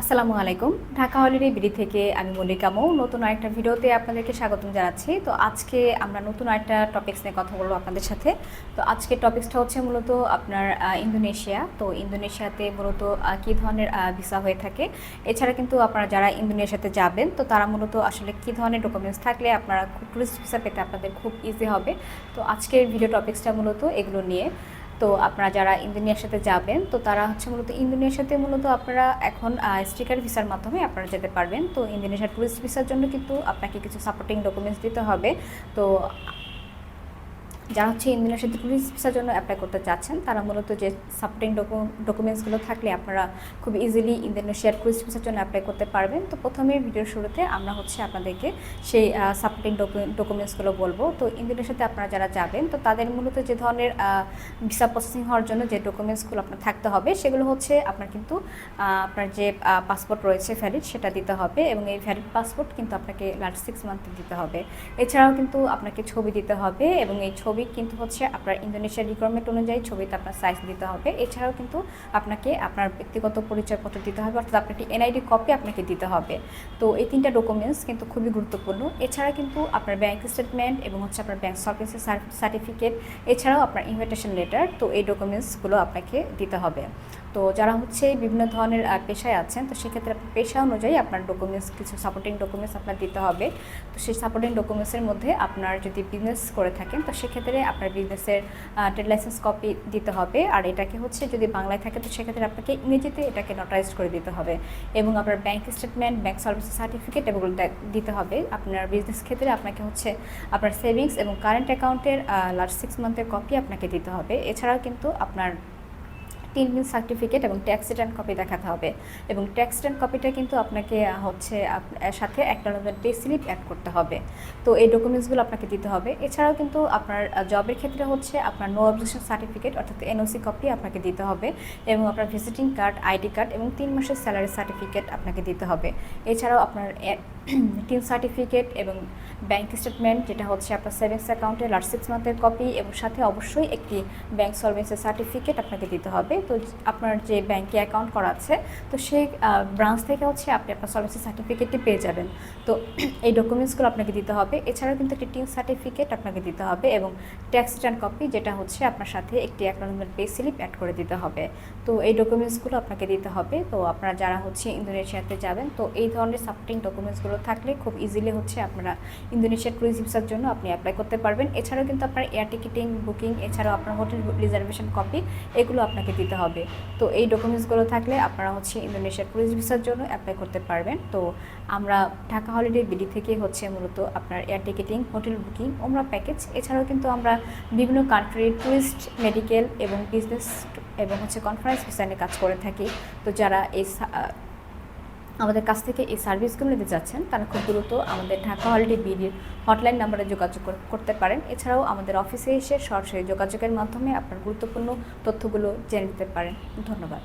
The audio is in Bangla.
আসসালামু আলাইকুম। ঢাকা হলিডে বিডি থেকে আমি মল্লিকা মৌ। নতুন আরেকটা ভিডিওতে আপনাদেরকে স্বাগতম জানাচ্ছি। তো আজকে আমরা নতুন আরেকটা টপিক্স নিয়ে কথা বলব আপনাদের সাথে। তো আজকে টপিক্সটা হচ্ছে মূলত আপনার ইন্দোনেশিয়া। তো ইন্দোনেশিয়াতে মূলত কী ধরনের ভিসা হয়ে থাকে? এছাড়া কিন্তু আপনারা যারা ইন্দোনেশিয়াতে যাবেন, তো তারা মূলত আসলে কী ধরনের ডকুমেন্টস থাকলে আপনারা খুব টুরিস্ট ভিসা পেতে আপনাদের খুব ইজি হবে। তো আজকের ভিডিও টপিক্সটা মূলত এগুলো নিয়ে। তো আপনারা যারা ইন্দোনেশিয়াতে যাবেন, তো তারা হচ্ছে মূলত ইন্দোনিয়ার সাথে মূলত আপনারা এখন স্টিকার ভিসার মাধ্যমে আপনারা যেতে পারবেন। তো ইন্দোনেশিয়ার টুরিস্ট ভিসার জন্য কিন্তু আপনাকে কিছু সাপোর্টিং ডকুমেন্টস দিতে হবে। তো যারা হচ্ছে ইন্দোনেশিয়াতে টুরিস্ট ভিসার জন্য অ্যাপ্লাই করতে চাচ্ছেন, তারা মূলত যে সাপোর্টিং ডকুমেন্টসগুলো থাকলে আপনারা খুব ইজিলি ইন্দোনেশিয়ার টুরিস্ট ভিসার জন্য অ্যাপ্লাই করতে পারবেন। তো প্রথমে ভিডিওর শুরুতে আমরা হচ্ছে আপনাদেরকে সেই সাপোর্টিং ডকুমেন্টসগুলো বলব। তো ইন্দোনেশিয়াতে আপনারা যারা যাবেন, তো তাদের মূলত যে ধরনের ভিসা প্রসেসিং হওয়ার জন্য যে ডকুমেন্টসগুলো আপনার থাকতে হবে, সেগুলো হচ্ছে আপনার কিন্তু আপনার যে পাসপোর্ট রয়েছে ভ্যালিড সেটা দিতে হবে এবং এই ভ্যালিড পাসপোর্ট কিন্তু আপনাকে লাস্ট সিক্স মান্থে দিতে হবে। এছাড়াও কিন্তু আপনাকে ছবি দিতে হবে এবং এই ছবি কিন্তু হচ্ছে আপনার ইন্দোনেশিয়ার রিকোয়ারমেন্ট অনুযায়ী ছবিতে আপনার সাইজ দিতে হবে। এছাড়াও কিন্তু আপনাকে আপনার ব্যক্তিগত পরিচয়পত্র দিতে হবে, অর্থাৎ আপনার একটি এনআইডি কপি আপনাকে দিতে হবে। তো এই তিনটা ডকুমেন্টস কিন্তু খুবই গুরুত্বপূর্ণ। এছাড়া কিন্তু আপনার ব্যাংক স্টেটমেন্ট এবং হচ্ছে আপনার ব্যাংক সার্ভিসের সার্টিফিকেট এছাড়াও আপনার ইনভিটেশন লেটার তো এই ডকুমেন্টসগুলো আপনাকে দিতে হবে। তো যারা হচ্ছে বিভিন্ন ধরনের পেশায় আছেন, তো সেক্ষেত্রে আপনার পেশা অনুযায়ী আপনার ডকুমেন্টস কিছু সাপোর্টিং ডকুমেন্টস আপনার দিতে হবে। তো সেই সাপোর্টিং ডকুমেন্টসের মধ্যে আপনার যদি বিজনেস করে থাকেন, তো সেক্ষেত্রে আপনার বিজনেসের ট্রেড লাইসেন্স কপি দিতে হবে। আর এটাকে হচ্ছে যদি বাংলায় থাকে, তো সেক্ষেত্রে আপনাকে ইংরেজিতে এটাকে নোটারাইজ করে দিতে হবে। এবং আপনার bank statement bank service certificate এগুলো দিতে হবে। আপনার বিজনেস ক্ষেত্রে আপনাকে হচ্ছে আপনার সেভিংস এবং কারেন্ট অ্যাকাউন্টের লাস্ট সিক্স মান্থের কপি আপনাকে দিতে হবে। এছাড়াও কিন্তু আপনার তিন বিল সার্টিফিকেট এবং ট্যাক্স রিটার্ন কপি দেখাতে হবে। এবং ট্যাক্স রিটার্ন কপিটা কিন্তু আপনাকে হচ্ছে সাথে একটা পে স্লিপ অ্যাড করতে হবে। তো এই ডকুমেন্টসগুলো আপনাকে দিতে হবে। এছাড়াও কিন্তু আপনার জবের ক্ষেত্রে হচ্ছে আপনার নো অবজেকশন সার্টিফিকেট অর্থাৎ এনওসি কপি আপনাকে দিতে হবে এবং আপনার ভিজিটিং কার্ড আইডি কার্ড এবং তিন মাসের স্যালারি সার্টিফিকেট আপনাকে দিতে হবে। এছাড়াও আপনার টিন সার্টিফিকেট এবং ব্যাংক স্টেটমেন্ট, যেটা হচ্ছে আপনার সেভিংস অ্যাকাউন্টের লাস্ট সিক্স মান্থের কপি এবং সাথে অবশ্যই একটি ব্যাংক সলভেন্সের সার্টিফিকেট আপনাকে দিতে হবে। তো আপনার যে ব্যাংকে অ্যাকাউন্ট করা আছে, তো সেই ব্রাঞ্চ থেকে হচ্ছে আপনি আপনার সলভেন্সি সার্টিফিকেটটি পেয়ে যাবেন। তো এই ডকুমেন্টসগুলো আপনাকে দিতে হবে। এছাড়াও কিন্তু একটি টিন সার্টিফিকেট আপনাকে দিতে হবে এবং ট্যাক্স রিটার্ন কপি যেটা হচ্ছে আপনার সাথে একটি অ্যাকনোলজমেন্ট পে স্লিপ অ্যাড করে দিতে হবে। তো এই ডকুমেন্টসগুলো আপনাকে দিতে হবে। তো আপনারা যারা হচ্ছে ইন্দোনেশিয়াতে যাবেন, তো এই ধরনের সাপোর্টিং ডকুমেন্টসগুলো থাকলে খুব ইজিলি হচ্ছে আপনারা ইন্দোনেশিয়ার ক্রুইজ জন্য আপনি অ্যাপ্লাই করতে পারবেন। এছাড়াও কিন্তু আপনার এয়ার টিকিটিং বুকিং এছাড়াও আপনার হোটেল রিজার্ভেশন কপি এগুলো আপনাকে দিতে হবে। তো এই ডকুমেন্টসগুলো থাকলে আপনারা হচ্ছে ইন্দোনেশিয়ার ক্রুইজ জন্য অ্যাপ্লাই করতে পারবেন। তো আমরা ঢাকা হলিডে বিডি থেকে হচ্ছে মূলত আপনার এয়ার টিকিটিং হোটেল বুকিং ওমরা প্যাকেজ এছাড়াও কিন্তু আমরা বিভিন্ন কান্ট্রির টুরিস্ট মেডিকেল এবং বিজনেস এবং হচ্ছে কনফারেন্স ভিসা কাজ করে থাকি। তো যারা এই আমাদের কাছ থেকে এই সার্ভিসগুলো নিতে যাচ্ছেন, তারা খুব দ্রুত আমাদের ঢাকা হলিডে বিডির হটলাইন নাম্বারে যোগাযোগ করতে পারেন। এছাড়াও আমাদের অফিসে এসে সরাসরি যোগাযোগের মাধ্যমে আপনার গুরুত্বপূর্ণ তথ্যগুলো জেনে নিতে পারেন। ধন্যবাদ।